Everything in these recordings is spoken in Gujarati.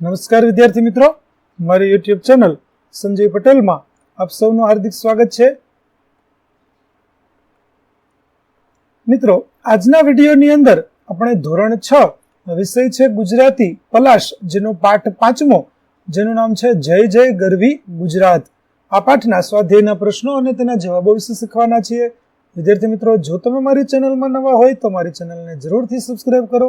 નમસ્કાર વિદ્યાર્થી મિત્રો. મારી યુટ્યુબ ચેનલ સંજય પટેલમાં આપ સૌનું હાર્દિક સ્વાગત છે. મિત્રો, આજના વિડીયોની અંદર આપણે ધોરણ છ વિષય છે ગુજરાતી પલાશ, જેનો પાઠ પાંચમો, જેનું નામ છે જય જય ગરવી ગુજરાત. આ પાઠના સ્વાધ્યાયના પ્રશ્નો અને તેના જવાબો વિશે શીખવાના છીએ. વિદ્યાર્થી મિત્રો, જો તમે મારી ચેનલમાં નવા હોય તો મારી ચેનલને જરૂરથી સબસ્ક્રાઇબ કરો.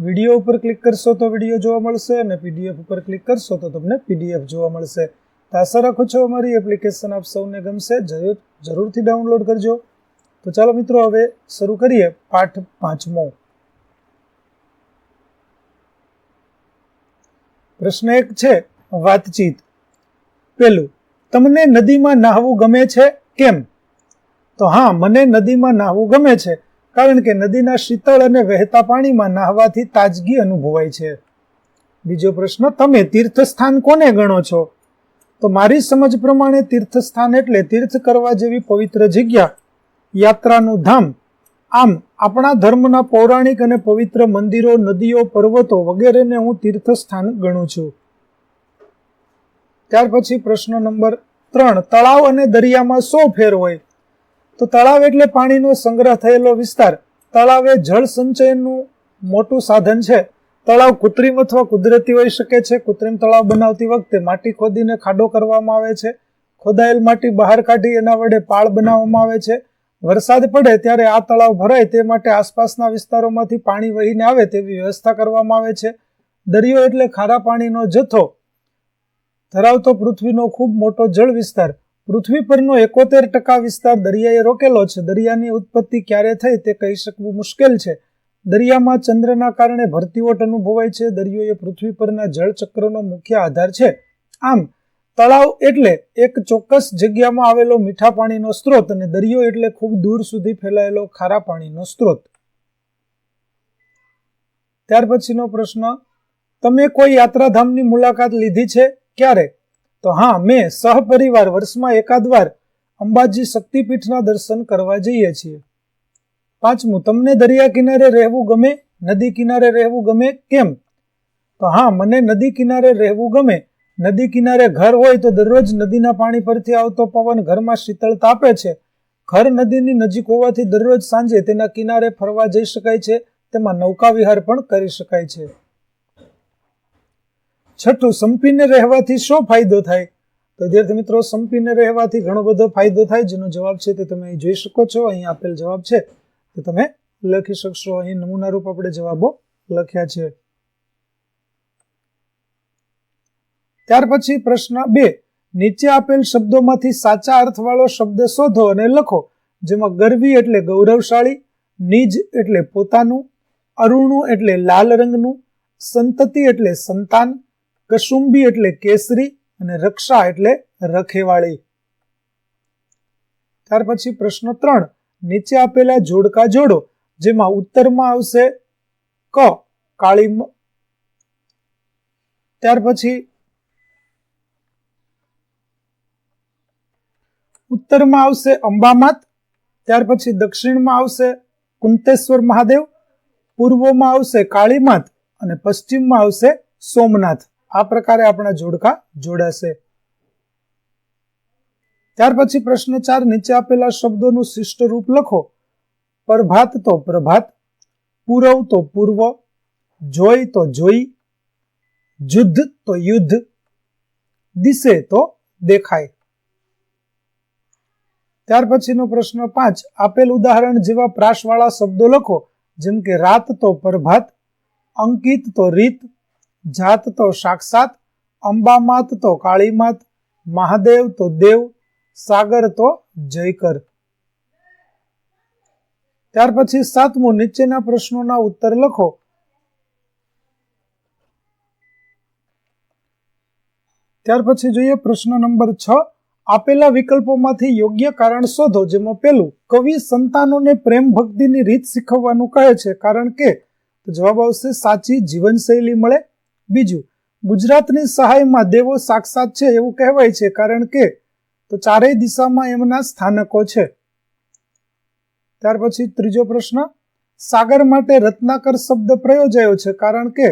વીડિયો ઉપર ક્લિક કરશો તો વીડિયો જોવા મળશે અને પીડીએફ ઉપર ક્લિક કરશો તો તમને પીડીએફ જોવા મળશે. તો આશા રાખું છું અમારી એપ્લિકેશન આપ સૌને ગમશે. જરૂર, જરૂરથી ડાઉનલોડ કરજો. તો ચાલો મિત્રો, હવે શરૂ કરીએ પાઠ પાંચમો. પ્રશ્ન એક છે, વાતચીત. પેલું, તમને નદીમાં નાહવું ગમે છે? કેમ? તો હા, મને નદીમાં નાહવું ગમે છે. કારણ કે નદીના શીતળ અને વહેતા પાણીમાં નાહવાથી તાજગી અનુભવાય છે. બીજો પ્રશ્ન, તમે તીર્થસ્થાન કોને ગણો છો? તો મારી સમજ પ્રમાણે તીર્થસ્થાન એટલે તીર્થ કરવા જેવી પવિત્ર જગ્યા, યાત્રાનું ધામ. આમ, આપણા ધર્મના પૌરાણિક અને પવિત્ર મંદિરો, નદીઓ, પર્વતો વગેરેને હું તીર્થસ્થાન ગણું છું. ત્યાર પછી પ્રશ્ન નંબર ત્રણ, તળાવ અને દરિયામાં સો ફેર હોય? તો તળાવ એટલે પાણીનો સંગ્રહ થયેલો વિસ્તાર. તળાવ એ જળ સંચયનનું મોટું સાધન છે. તળાવ કૃત્રિમ અથવા કુદરતી હોઈ શકે છે. કૃત્રિમ તળાવ બનાવતી વખતે માટી ખોદીને ખાડો કરવામાં આવે છે. ખોદાયેલ માટી બહાર કાઢી એના વડે પાળ બનાવવામાં આવે છે. વરસાદ પડે ત્યારે આ તળાવ ભરાય તે માટે આસપાસના વિસ્તારોમાંથી પાણી વહીને આવે તેવી વ્યવસ્થા કરવામાં આવે છે. દરિયો એટલે ખારા પાણીનો જથ્થો ધરાવતો પૃથ્વીનો ખૂબ મોટો જળ વિસ્તાર. પૃથ્વી પરનો એકોતેર ટકા વિસ્તાર દરિયાએ રોકેલો છે. દરિયાની ઉત્પત્તિ ક્યારે થઈ તે કહી શકવું મુશ્કેલ છે. દરિયામાં ચંદ્રના કારણે ભરતીઓટ અનુભવાય છે. દરિયો એ પૃથ્વી પરના જળચક્રનો મુખ્ય આધાર છે. આમ, તળાવ એટલે એક ચોક્કસ જગ્યામાં આવેલો મીઠા પાણીનો સ્ત્રોત અને દરિયો એટલે ખૂબ દૂર સુધી ફેલાયેલો ખારા પાણીનો સ્ત્રોત. ત્યાર પછીનો પ્રશ્ન, તમે કોઈ યાત્રાધામની મુલાકાત લીધી છે? ક્યારે? તો હા, મેં સહપરિવાર વર્ષમાં એકાદ વાર અંબાજી શક્તિપીઠના દર્શન કરવા જઈએ છીએ. પાંચમું, તમને દરિયા કિનારે રહેવું ગમે? નદી કિનારે રહેવું ગમે? કેમ? તો હા, મને નદી કિનારે રહેવું ગમે. નદી કિનારે ઘર હોય તો દરરોજ નદીના પાણી પરથી આવતો પવન ઘરમાં શીતળતા આપે છે. ઘર નદીની નજીક હોવાથી દરરોજ સાંજે તેના કિનારે ફરવા જઈ શકાય છે. તેમાં નૌકા વિહાર પણ કરી શકાય છે. છઠ્ઠું સંપીને રહેવાથી શું ફાયદો થાય? તો વિદ્યાર્થી મિત્રો, સંપીને રહેવાથી ઘણો બધો ફાયદો થાય. જેનો જવાબ છે તે તમે જોઈ શકો છો. અહીં આપેલ જવાબ છે તે તમે લખી શકશો. અહીં નમૂના રૂપ આપણે જવાબો લખ્યા છે. ત્યાર પછી પ્રશ્ન બે. નીચે આપેલ શબ્દોમાંથી સાચા અર્થવાળો શબ્દ શોધો અને લખો. જેમાં ગરવી એટલે ગૌરવશાળી, નિજ એટલે પોતાનું, અરુણું એટલે લાલ રંગનું, સંતતિ એટલે સંતાન કસુંબી એટલે કેસરી અને રક્ષા એટલે રખેવાળી. ત્યાર પછી પ્રશ્ન ત્રણ, નીચે આપેલા જોડકા જોડો, જેમાં ઉત્તરમાં આવશે ક, કાળી ત્યાર પછી ઉત્તરમાં આવશે અંબામાત, ત્યાર પછી દક્ષિણમાં આવશે કુંતેશ્વર મહાદેવ, પૂર્વમાં આવશે કાળીમાત અને પશ્ચિમમાં આવશે સોમનાથ. આ પ્રકારે આપણા જોડકા જોડાશે. ત્યાર પછી પ્રશ્ન ચાર, નીચે આપેલા શબ્દોનું શિષ્ટ રૂપ લખો. પ્રભાત તો પ્રભાત, પૂરવ તો પૂર્વ, જોઈ તો જોઈ, જુદ્ધ તો યુદ્ધ, દિશે તો દેખાય. ત્યાર પછીનો પ્રશ્ન પાંચ, આપેલ ઉદાહરણ જેવા પ્રાસવાળા શબ્દો લખો, જેમ કે રાત તો પ્રભાત, અંકિત તો રીત જાત તો સાક્ષાત, અંબામાત તો કાળીમાત, મહાદેવ તો દેવ, સાગર તો જયકર. ત્યાર પછી સાતમું નીચેના પ્રશ્નોના ઉત્તર લખો. ત્યાર પછી જોઈએ પ્રશ્ન નંબર છ. આપેલા વિકલ્પોમાંથી યોગ્ય કારણ શોધો જેમાં પેલું, કવિ સંતાનોને પ્રેમ ભક્તિની રીત શીખવવાનું કહે છે. કારણ કે જવાબ આવશે, સાચી જીવનશૈલી મળે બીજું, ગુજરાતની સહાયમાં દેવો સાક્ષાત છે એવું કહેવાય છે, કારણ કે તો ચારેય દિશામાં એમના સ્થાનકો છે. ત્યાર પછી ત્રીજો પ્રશ્ન, સાગર માટે રત્નાકર શબ્દ પ્રયોજાયો છે, કારણ કે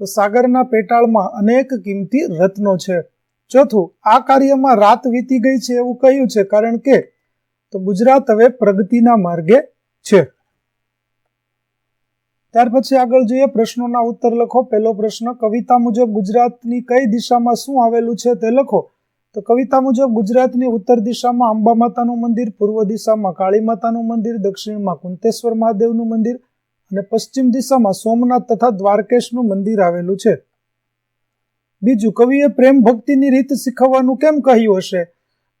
તો સાગરના પેટાળમાં અનેક કિંમતી રત્નો છે. ચોથું, આ કાર્યમાં રાત વીતી ગઈ છે એવું કહ્યું છે, કારણ કે તો ગુજરાત હવે પ્રગતિના માર્ગે છે. ત્યાર પછી આગળ જોઈએ પ્રશ્નોના ઉત્તર લખો. પહેલો પ્રશ્ન, કવિતા મુજબ ગુજરાતની કઈ દિશામાં શું આવેલું છે તે લખો. તો કવિતા મુજબ ગુજરાતની ઉત્તર દિશામાં અંબા માતાનું મંદિર, પૂર્વ દિશામાં કાળી માતાનું મંદિર, દક્ષિણમાં કુંતેશ્વર મહાદેવનું મંદિર અને પશ્ચિમ દિશામાં સોમનાથ તથા દ્વારકેશનું મંદિર આવેલું છે. બીજું, કવિએ પ્રેમ ભક્તિની રીત શીખવવાનું કેમ કહ્યું હશે?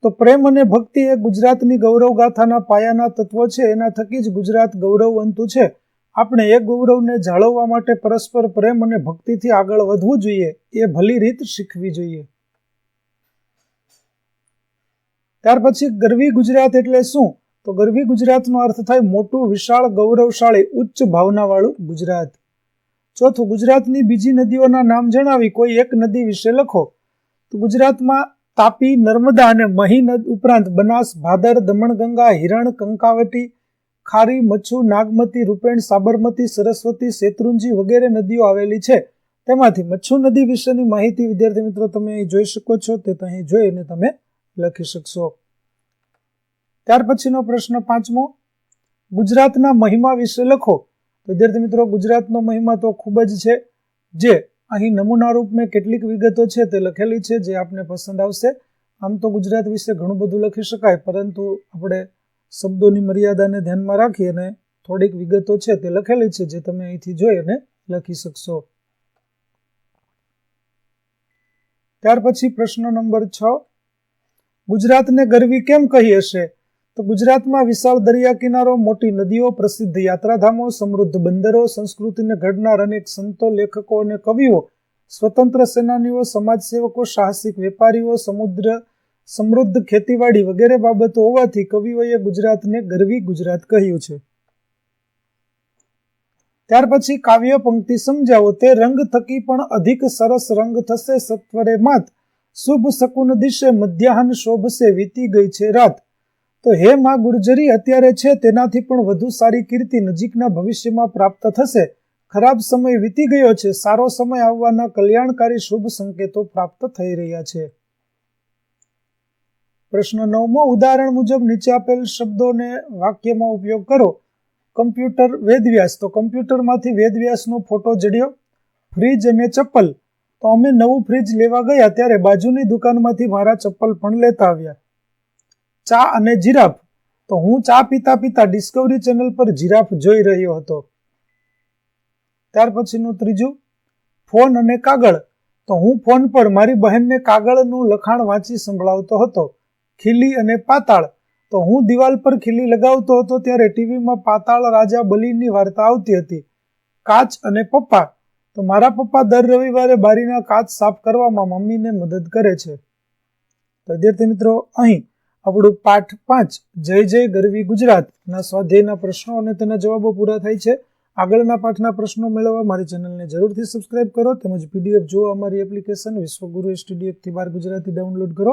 તો પ્રેમ અને ભક્તિ એ ગુજરાતની ગૌરવ ગાથાના પાયાના તત્વો છે. એના થકી જ ગુજરાત ગૌરવવંતું છે. આપણે એ ગૌરવને જાળવવા માટે પરસ્પર પ્રેમ અને ભક્તિથી આગળ વધવું જોઈએ, એ ભલી રીત શીખવી જોઈએ. ત્યાર પછી ગરવી ગુજરાત એટલે શું? તો ગરવી ગુજરાતનો અર્થ થાય મોટું, વિશાળ, ગૌરવશાળી, ઉચ્ચ ભાવનાવાળું ગુજરાત. ચોથું, ગુજરાતની બીજી નદીઓના નામ જણાવી કોઈ એક નદી વિશે લખો. તો ગુજરાતમાં તાપી, નર્મદા અને મહી નદ ઉપરાંત બનાસ, ભાદર, દમણગંગા, હિરણ, કંકાવટી ખારી, મચ્છુ, નાગમતી, રૂપેણ, સાબરમતી, સરસ્વતી, શેત્રુંજી વગેરે નદીઓ આવેલી છે. તેમાંથી મચ્છુ નદી વિશેની માહિતી, વિદ્યાર્થી મિત્રો, તમે જોઈ શકો છો. તે અહીં જોઈને તમે લખી શકશો. ત્યાર પછીનો પ્રશ્ન પાંચમો. ગુજરાતના મહિમા વિશે લખો. વિદ્યાર્થી મિત્રો, ગુજરાતનો મહિમા તો ખૂબ જ છે. જે અહીં નમૂના રૂપ મેં કેટલીક વિગતો છે તે લખેલી છે, જે આપને પસંદ આવશે. આમ તો ગુજરાત વિશે ઘણું બધું લખી શકાય, પરંતુ આપણે શબ્દોની મર્યાદાને ધ્યાનમાં રાખી અને થોડીક વિગતો છે તે લખેલી છે જે તમે અહીંથી જોઈ અને લખી શકશો. ત્યાર પછી પ્રશ્ન નંબર છ. ગુજરાતને ગરવી કેમ કહી હશે? તો ગુજરાતમાં વિશાળ દરિયા કિનારો મોટી નદીઓ, પ્રસિદ્ધ યાત્રાધામો, સમૃદ્ધ બંદરો, સંસ્કૃતિને ઘડનાર અનેક સંતો, લેખકો અને કવિઓ, સ્વતંત્ર સેનાનીઓ, સમાજસેવકો, સાહસિક વેપારીઓ, સમુદ્ર સમૃદ્ધ ખેતીવાડી વગેરે બાબતો હોવાથી કવિઓએ ગુજરાતને ગરવી ગુજરાત કહ્યું છે. ત્યાર પછી કાવ્ય પંક્તિ સમજાવો, તે રંગ થકી પણ અધિક સરસ રંગ થશે સત્વરે માત. શુભ શકુન દિશે, મધ્યાહન શોભશે, વીતી ગઈ છે રાત. તો હે માં ગુર્જરી, અત્યારે છે, તેનાથી પણ વધુ સારી કીર્તિ નજીકના ભવિષ્યમાં પ્રાપ્ત થશે. ખરાબ સમય વીતી ગયો છે, સારો સમય આવવાના કલ્યાણકારી શુભ સંકેતો પ્રાપ્ત થઈ રહ્યા છે. પ્રશ્ન નવમો ઉદાહરણ મુજબ નીચે આપેલ શબ્દોને વાક્યમાં ઉપયોગ કરો. કમ્પ્યુટર વેદવ્યાસ. તો કમ્પ્યુટરમાંથી વેદવ્યાસનો ફોટો જડ્યો. ફ્રીજ અને ચપ્પલ. તો અમે નવું ફ્રીજ લેવા ગયા ત્યારે બાજુની દુકાનમાંથી મારા ચપ્પલ પણ લેતા આવ્યા. ચા અને જીરાફ. તો હું ચા પીતા પીતા ડિસ્કવરી ચેનલ પર જીરાફ જોઈ રહ્યો હતો. ત્યાર પછીનું ત્રીજું. ફોન અને કાગળ. તો હું ફોન પર મારી બહેનને કાગળનું લખાણ વાંચી સંભળાવતો હતો. ખીલી અને પાતાળ. તો હું દિવાલ પર ખીલી લગાવતો હતો ત્યારે ટીવીમાં પાતાળ રાજા બલિની વાર્તા આવતી હતી. કાચ અને પપ્પા. તો મારા પપ્પા દર રવિવારે બારીના કાચ સાફ કરવામાં મમ્મીને મદદ કરે છે. તો વિદ્યાર્થી મિત્રો, અહીં આપણું પાઠ પાંચ. જય જય ગરવી ગુજરાતના સ્વાધ્યાયના પ્રશ્નો અને તેના જવાબો પૂરા થાય છે. આગળના પાઠના પ્રશ્નો મેળવવા મારી ચેનલને જરૂરથી સબસ્ક્રાઇબ કરો તેમજ પીડીએફ જોવા અમારી એપ્લિકેશન વિશ્વગુરુ એસટીડીએફથી બાર ગુજરાતી ડાઉનલોડ કરો.